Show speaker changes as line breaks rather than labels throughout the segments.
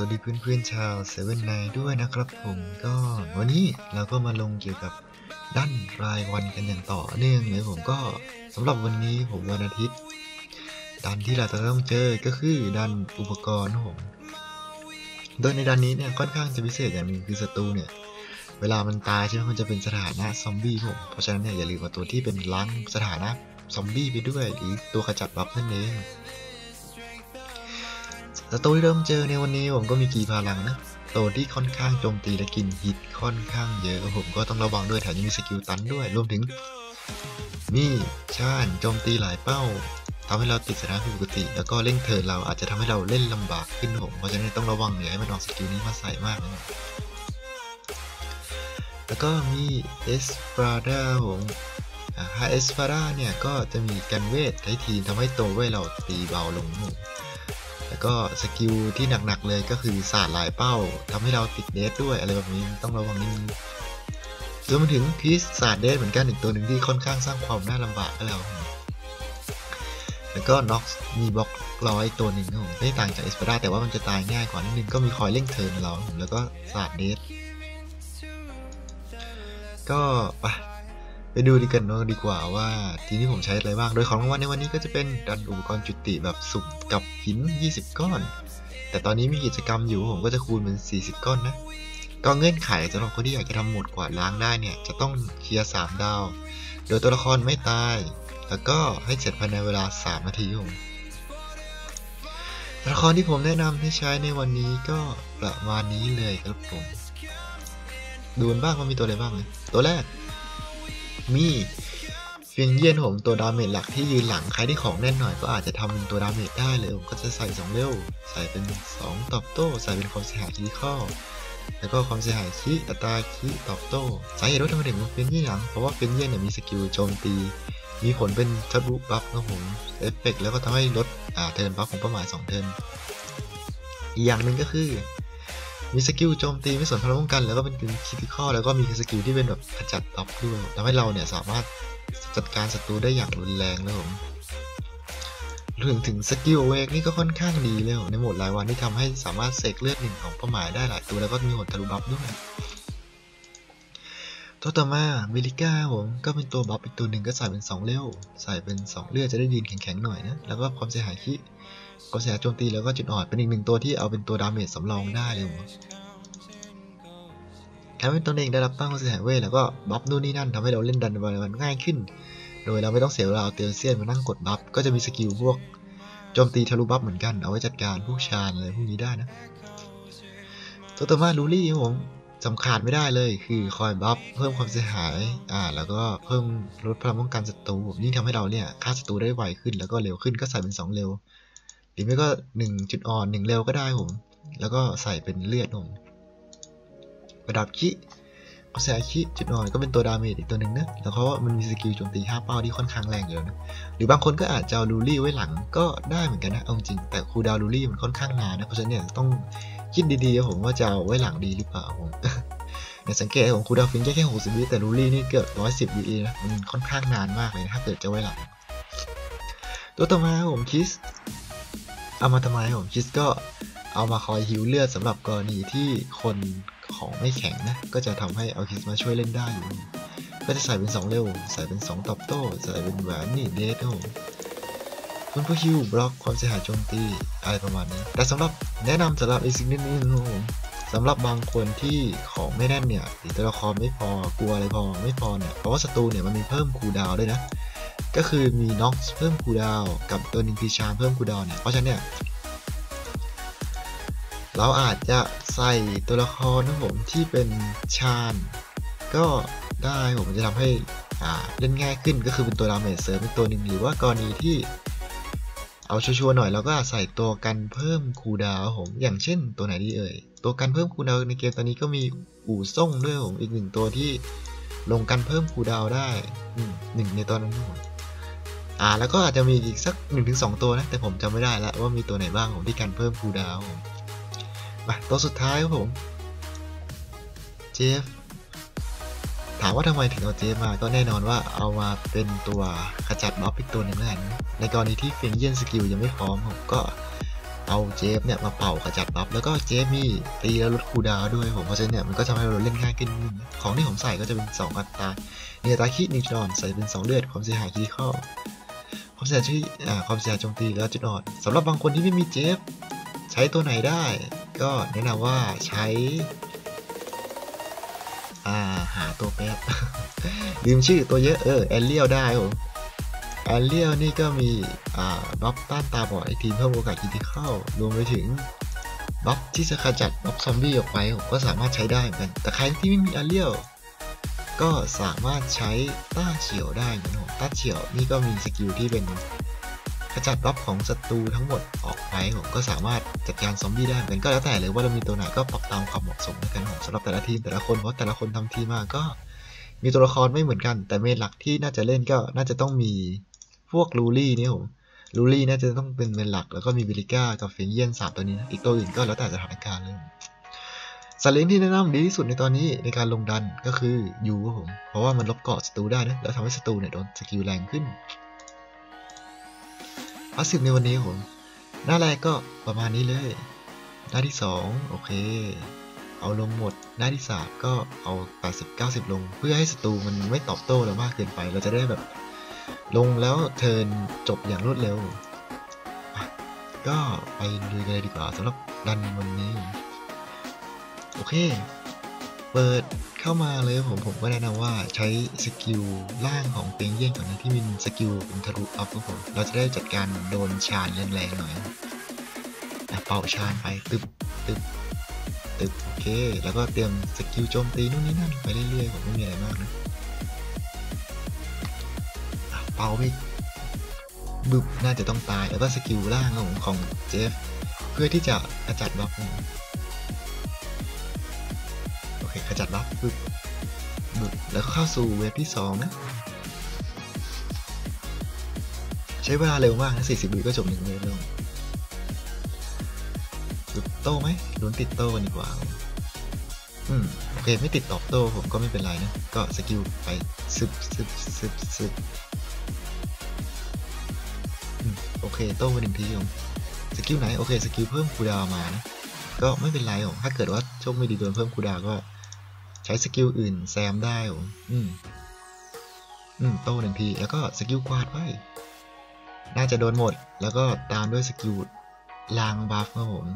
สวัสดีเพื่อนๆชาวเซเว่นไนด้วยนะครับผมก็วันนี้เราก็มาลงเกี่ยวกับด้านรายวันกันอย่างต่อเนื่องเลยผมก็สำหรับวันนี้ผมวันอาทิตย์ดันที่เราจะต้องเจอก็คือดันอุปกรณ์ผมโดยในดันนี้เนี่ยค่อนข้างจะพิเศษอย่างหนึ่งคือศัตรูเนี่ยเวลามันตายใช่ไหมมันจะเป็นสถานะซอมบี้ผมเพราะฉะนั้นเนี่ยอย่าลืมเอาตัวที่เป็นล้างสถานะซอมบี้ไปด้วยหรือตัวขจัดบัฟนั่นเอง ศัตรูที่เริ่มเจอในวันนี้ผมก็มีกี่พลังนะตัวที่ค่อนข้างโจมตีและกินฮิตค่อนข้างเยอะผมก็ต้องระวังด้วยแถมยังมีสกิลตันด้วยรวมถึงมีชาญโจมตีหลายเป้าทำให้เราติดสถานะผิดปกติ แล้วก็เร่งเทิร์นเราอาจจะทำให้เราเล่นลำบากขึ้นผมเพราะฉะนั้นต้องระวังอย่าให้มันออกสกิลนี้มาใส่มากนะแล้วก็มีเอสปราดาผมฮาเอสปราดาเนี่ยก็จะมีกันเวทใช้ทีนทำให้ตัวเวทเราตีเบาลง ก็สกิลที่หนักๆเลยก็คือศาสตร์หลายเป้าทำให้เราติดเดสด้วยอะไรแบบนี้ต้องระวังนิดนึงรวมไปถึงพีซศาสตร์เดสเหมือนกันอีกตัวหนึ่งที่ค่อนข้างสร้างความน่าลำบากให้เราแล้วก็น็อกมีบล็อกร้อยตัวหนึ่งครับผมไม่ต่างจากเอสเปราแต่ว่ามันจะตายง่ายกว่านิดนึงก็มีคอยเร่งเทิร์นเราแล้วก็ศาสตร์เดสก็ไป ดูดีกันดีกว่าว่าทีนี้ผมใช้อะไรบ้าง โดยของรางวัลในวันนี้ก็จะเป็นดันอุปกรณ์จุติแบบสุ่มกับหิน 20 ก้อน แต่ตอนนี้มีกิจกรรมอยู่ผมก็จะคูณเป็น 40 ก้อนนะ ก็เงื่อนไขสำหรับคนที่อยากจะทำหมดกวาดล้างได้เนี่ย จะต้องเคลียร์3ดาว โดยตัวละครไม่ตาย แล้วก็ให้เสร็จภายในเวลา 3 นาทีผมตัวละครที่ผมแนะนำให้ใช้ในวันนี้ก็ประมาณนี้เลยครับผม ดูนบ้างว่ามีตัวอะไรบ้างเลยตัวแรก มีเฟียงเยียนผมตัวดาเมจหลักที่ยืนหลังใครที่ของแน่นหน่อยก็อาจจะทำเป็นตัวดาเมจได้เลยผมก็จะใส่2เร็วใส่เป็น 2 ตอบโต้ ใส่เป็นความเสียหายคีข้อแล้วก็ความเสียหายคีอัตราคีตอบโต้สาเหตุว่าทำไมถึงเป็นเฟียงเยนหลังเพราะว่าเฟียงเยียนเนี่ยมีสกิลโจมตี มีผลเป็นทะลุบัฟครับผมเอฟเฟกแล้วก็ทำให้ลดอ่าเทิร์นบัฟของเป้าหมาย2เทิร์นอีกอย่างหนึ่งก็คือ มีสกิลโจมตีไม่สนพลังป้องกัน แล้วก็เป็นคิติคอแล้วก็มีสกิลที่เป็นแบบขจัดบัฟด้วยทำให้เราเนี่ยสามารถจัดการศัตรูได้อย่างรุนแรงเลยผมรวมถึงสกิลเวกนี่ก็ค่อนข้างดีเลยในโหมดรายวันที่ทำให้สามารถเสกเลือดหนึ่งของเป้าหมายได้หลายตัวแล้วก็มีผลทะลุบัฟด้วยตัวต่อมามิลิก้าผมก็เป็นตัวบัฟอีกตัวหนึ่งก็ใส่เป็น 2 เร็วใส่เป็น 2 เลือดจะได้ยืนแข็งๆหน่อยนะ แล้วก็ความเสียหายคิ ความเสียโจมตีแล้วก็จุดอ่อนเป็นอีกหนึ่งตัวที่เอาเป็นตัวดาเมจสำรองได้เลยผมแถมเป็นตัวเองได้รับตั้งความเสียหายเวทแล้วก็บัฟนู่นนี่นั่นทำให้เราเล่นดันมันง่ายขึ้น โดยเราไม่ต้องเสียเวลาเอาเตียเซียนมานั่งกดบัฟก็จะมีสกิลพวกโจมตีทะลุบัฟเหมือนกันเอาไว้จัดการพวกชาญอะไรพวกนี้ได้นะตัวต่อมาลูลี่ครับผมสำคัญไม่ได้เลยคือคอยบัฟเพิ่มความเสียหายอ่าแล้วก็เพิ่มลดพลังป้องกันศัตรูยิ่งทำให้เราเนี่ยฆ่าศัตรูได้ไวขึ้นแล้วก็เร็วขึ้นก็ใส่เป็น 2 เร็ว หรือไม่ก็ 1 จุดอ่อน 1 เร็วก็ได้ผม แล้วก็ใส่เป็นเลือดผมประดับคิเอาใส่คิจุดอ่อนก็เป็นตัวดาเมจอีกตัวหนึ่งนะแล้วเพราะว่ามันมีสกิลโจมตี5เป้าที่ค่อนข้างแรงอยู่นะหรือบางคนก็อาจจะเอาลูลี่ไว้หลังก็ได้เหมือนกันนะเอาจริงแต่คูดาวลูลี่มันค่อนข้างนานนะเพราะฉะนั้นเนี่ยต้องคิดดีๆผมว่าจะเอาไว้หลังดีหรือเปล่าผมเนี่สังเกตของคูดาวฟินแค่แค่60วิแต่ลูลี่นี่เกือบ110วินะมันค่อนข้างนานมากเลยนะถ้าเกิดจะไว้หลังตัวต่อมาผมคิส เอามาทำไมผมคิสก็เอามาคอยฮิวเลือดสำหรับกรณีที่คนของไม่แข็งนะ ก็จะทำให้เอาคิสมาช่วยเล่นได้อยู่ ก็จะใส่เป็น 2 เร็ว ใส่เป็น 2ตอบโต้ ใส่เป็นแหวนนี่เดทครับผมเพื่อฮิวบล็อกความเสียหายโจมตีอะไรประมาณนี้ แต่สำหรับแนะนำสำหรับอีกสิ่งนึงนะครับผมสำหรับบางคนที่ของไม่แน่นเนี่ยหรือตัวละครไม่พอกลัวอะไรพอไม่พอเนี่ยเพราะว่าศัตรูเนี่ยมันมีเพิ่มคูลดาวด้วยนะ ก็คือมีน็อกเพิ่มคูดาวกับตัวนิงพีชามเพิ่มคูดาวเนี่ย เพราะฉะนั้นเนี่ย เราอาจจะใส่ตัวละครนะผมที่เป็นชาญก็ได้ผมจะทำให้อ่าเล่นง่ายขึ้นก็คือเป็นตัวดาเมจเสริมเป็นตัวหนึ่งหรือว่ากรณีที่เอาชัวร์ๆหน่อยเราก็ใส่ตัวกันเพิ่มคูดาวผมอย่างเช่น ตัวไหนดีเอ่ยตัวกันเพิ่มคูดาวในเกมตอนนี้ก็มีอู่ซ่งด้วยผมอีกหนึ่งตัวที่ลงกันเพิ่มคูดาวได้หนึ่งในตอนนั้นผม อ่าแล้วก็อาจจะมีอีกสัก1นถึงสตัวนะ แต่ผมจำไม่ได้แล้วว่ามีตัวไหนบ้างผมที่กันเพิ่มคูดาวมาตัวสุดท้ายครับผมเจฟถามว่าทำไมถึงเอาเจฟมาก็แน่นอนว่าเอามาเป็นตัวขจัดบัฟอีกตัวหนึ่งแล้วกันในกรณีที่เฟนเยียนสกิลยังไม่พร้อมผมก็เอาเจฟเนี่ยมาเป่าขจัดบัฟแล้วก็เจฟมีตีแล้วลดคูดาวด้วยผมเพราะฉะนั้นเนี่ยมันก็ทำให้เราเล่นง่ายขึ้น ของที่ผมใส่ก็จะเป็น 2 อัตราเนียตาคินิวตรอนใส่เป็น 2 เลือดความเสียหายคีเข้า ความเสียหายที่อความเสียโจมตีแล้วจุดอ่อนสำหรับบางคนที่ไม่มีเจฟใช้ตัวไหนได้ ก็แนะนำว่าใช้อ่าหาตัวแป๊บ ลืมชื่อตัวเยอะเออแอลเลียวได้ผมแอลเลียวนี่ก็มีอ่าบัฟต้านตาบอดไอทีมเพิ่มโอกาสคิติเข้ารวมไปถึงบัฟที่จะขจัดบัฟซอมบี้ออกไปผมก็สามารถใช้ได้เหมือนกันแต่ใครที่ไม่มีแอลเลียวก็สามารถใช้ต้าเฉียวได้เนะผม ต้าเฉียวนี่ก็มีสกิลที่เป็นขจัดบัฟของศัตรูทั้งหมดออกไปผมก็สามารถจัดการซอมบี้ได้เหมือนก็แล้วแต่เลยว่าเรามีตัวไหนก็ปรับตามความเหมาะสมแล้วกันสำหรับแต่ละทีมแต่ละคนเพราะแต่ละคนทำทีมมาก็มีตัวละครไม่เหมือนกัน แต่เมนหลักที่น่าจะเล่นก็น่าจะต้องมีพวกลูลี่นี่ผมลูลี่น่าจะต้องเป็นเมนหลัก แล้วก็มีบิลิก้ากับเฟงเยียนสามตัวนี้ อีกตัวอื่นก็แล้วแต่สถานการณ์เลย สัตว์เลี้ยงที่แนะนำดีที่สุดในตอนนี้ในการลงดันก็คือยูครับผม เพราะว่ามันลบเกาะศัตรูได้นะ แล้วทำให้ศัตรูเนี่ยโดนสกิลแรงขึ้นพาสซีฟในวันนี้ผม หน้าแรกก็ประมาณนี้เลย หน้าที่สองโอเค เอาลงหมด หน้าที่สามก็เอา 80-90 ลง เพื่อให้ศัตรูมันไม่ตอบโต้เรามากเกินไป เราจะได้แบบ ลงแล้วเทินจบอย่างรวดเร็ว ก็ไปลุยกันเลยดีกว่าสำหรับดันวันนี้ โอเค เปิดเข้ามาเลยผมผมก็แนะนำว่าใช้สกิลล่างของเปียงเยี่ยงก่อนนะที่มีสกิลเป็นทะลุอัพครับผม เราจะได้จัดการโดนชาญแรงๆหน่อยอะเป่าชาญไปตึบตึบตึบโอเค แล้วก็เตรียมสกิลโจมตีนู่นนี่นั่นไปเรื่อยๆผมไม่มีอะไรมากนะเป่าไปบึบน่าจะต้องตายแล้วก็สกิลล่างของของเจฟ เพื่อที่จะกระจัดบ ล็อกนะโอเคขจับัฟบึบบึบแล้วก็เข้าสู่เวฟที่สองนะใช้เวลาเร็วมากนะ40วิก็จบหนึ่งเวฟแล้วบึบโต้ไหมลุ้นติดโต้กันดีกว่าอืมโอเคไม่ติดตอบโต้ผมก็ไม่เป็นไรนะ ก็สกิลไปซึบซึบซึบซึบอืมโอเคโต้ไปหนึ่งทีผมสกิลไหน โอเคสกิลเพิ่มคูดาวมานะ ก็ไม่เป็นไรผมถ้าเกิดว่าโชคไม่ดีโดนเพิ่มคูดาวก็ ช้สกิลอื่นแซมได้ผมอืม อืม โต้หนึ่งที แล้วก็สกิลกวาดไป น่าจะโดนหมด แล้วก็ตามด้วยสกิลลางบัฟครับผม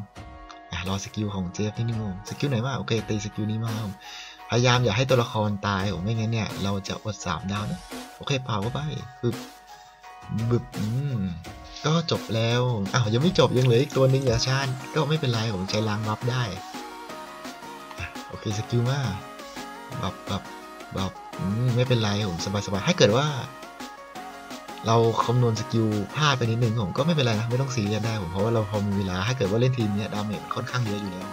อะรอสกิลของเจฟนิดนึงผมสกิลไหนมาโอเคตีสกิลนี้มาพยายามอย่าให้ตัวละครตายผมไม่งั้นเนี่ย เราจะอดสามดาวนะโอเคเป่าเข้าไปบึบบึบอืมก็จบแล้วอ้าวยังไม่จบยังเหลืออีกตัวหนึงอย่าชาญก็ไม่เป็นไรผมใช้ลางบัฟได้โอเคสกิลมา บัฟบัฟบัฟอืมไม่เป็นไรผมสบายสบายถ้าเกิดว่า เราคำนวณสกิลพลาดไปนิดนึงผมก็ไม่เป็นไรนะไม่ต้องซีเรียสได้ผมเพราะว่าเราพอมีเวลาถ้าเกิดว่าเล่นทีมเนี้ยดาเมจมันค่อนข้างเยอะอยู่แล้ว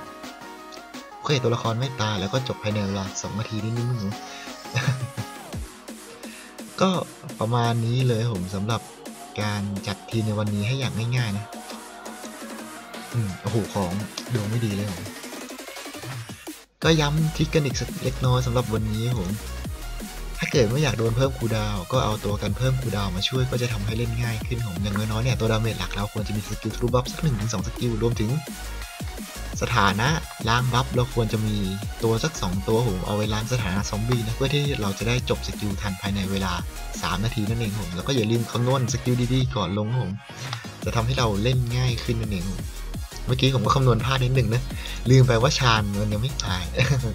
โอเคตัวละครไม่ตายแล้วก็จบภายในเวลาสองนาทีนิดนึงก็ประมาณนี้เลยผมสำหรับการจัดทีมในวันนี้ให้อย่างง่ายๆนะ อืมโอ้โหของดวงไม่ดีเลยผม ก็ย้ำทิกกันอีกสักเล็กน้อยสำหรับวันนี้ผม ถ้าเกิดไม่อยากโดนเพิ่มคูดาว ก็เอาตัวกันเพิ่มคูดาวมาช่วยก็จะทำให้เล่นง่ายขึ้นผมอย่างน้อยๆเนี่ยตัวดาเมจหลักเราควรจะมีสกิลทรูบัฟสักหนึ่งถึงสองสกิลรวมถึง สถานะล้างบัฟเราควรจะมีตัวสัก 2 ตัวผมเอาไว้ล้างสถานะซอมบี้นะเพื่อที่เราจะได้จบสกิลทันภายในเวลา 3 นาทีนั่นเองผมแล้วก็อย่าลืมคำนวณสกิลดีๆก่อนลงผมจะทำให้เราเล่นง่ายขึ้นนั่นเองผ มเมื่อกี้ผมก็คำนวณพลาดนิดหนึ่งนะลืมไปว่าชาญมันยังไม่ตาย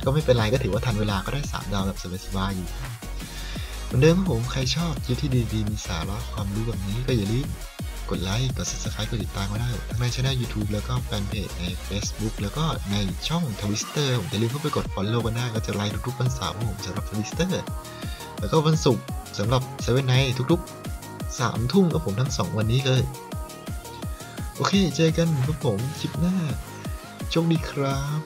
ก็ไม่เป็นไรก็ถือว่าทันเวลาก็ได้ 3 ดาวแบบสบายๆอยู่เหมือนเดิมครับผมใครชอบคลิปที่ดีๆมีสาระความรู้แบบนี้ก็อย่าลืมกดไลค์ กด subscribe กดติดตามมาได้ ทั้งในช่อง YouTube แล้วก็แฟนเพจใน Facebook แล้วก็ในช่อง Twitter ผมอย่าลืมเข้าไปกด follow กันได้ก็จะไลฟ์ทุกๆวันเสาร์ผมสำหรับ Twitter แล้วก็วันศุกร์สำหรับเซเว่นไนทุกๆ3ทุ่มกับผมทั้ง 2 วันนี้เลย โอเค เจอกันครับผมคลิปหน้าโชคดีครับ